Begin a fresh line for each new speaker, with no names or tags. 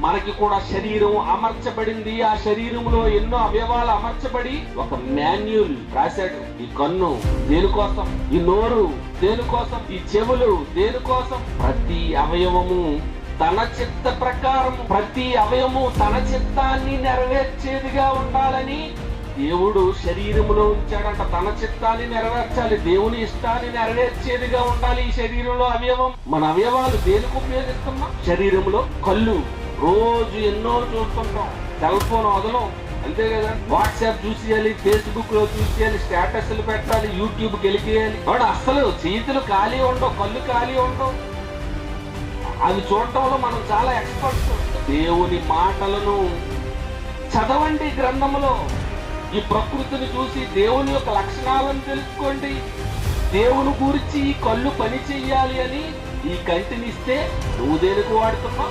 మనకి కూడా శరీరం అమర్చబడింది. ఆ శరీరంలో ఎన్నో అవయవాలు అమర్చబడి ఒక మాన్యుల్ రాశాడు. ఈ కన్ను దేనికోసం? ఈ నోరు దేనికోసం? ఈ చెవులు దేనికోసం? ప్రతి అవయవము తన చిత్త ప్రకారం ప్రతి అవయము తన చిత్తాన్ని నెరవేర్చేదిగా ఉండాలని దేవుడు శరీరంలో ఉంచాడంట. తన చిత్తాన్ని నెరవేర్చాలి. దేవుని ఇష్టాన్ని నెరవేర్చేదిగా ఉండాలి ఈ శరీరంలో అవయవం. మన అవయవాలు దేనికి ఉపయోగిస్తున్నాం? శరీరంలో కళ్ళు. రోజు ఎన్నో చూస్తుంటాం. సెల్ ఫోన్ వదలం. అంతే కదా? వాట్సాప్ చూసేయాలి ఫేస్బుక్లో చూసేయాలి స్టేటస్లు పెట్టాలి యూట్యూబ్ గెలికేయాలి వాడు అసలు చేతులు ఖాళీ ఉండవు కళ్ళు ఖాళీ ఉండవు. అవి చూడటంలో మనం చాలా ఎక్స్పర్ట్స్ దేవుని మాటలను చదవండి గ్రంథములో ఈ ప్రకృతిని చూసి దేవుని యొక్క లక్షణాలను తెలుసుకోండి. దేవుని గురించి ఈ కళ్ళు పని చెయ్యాలి అని ఈ కంటిని ఇస్తే నువ్వు దేనికి వాడుతున్నావు?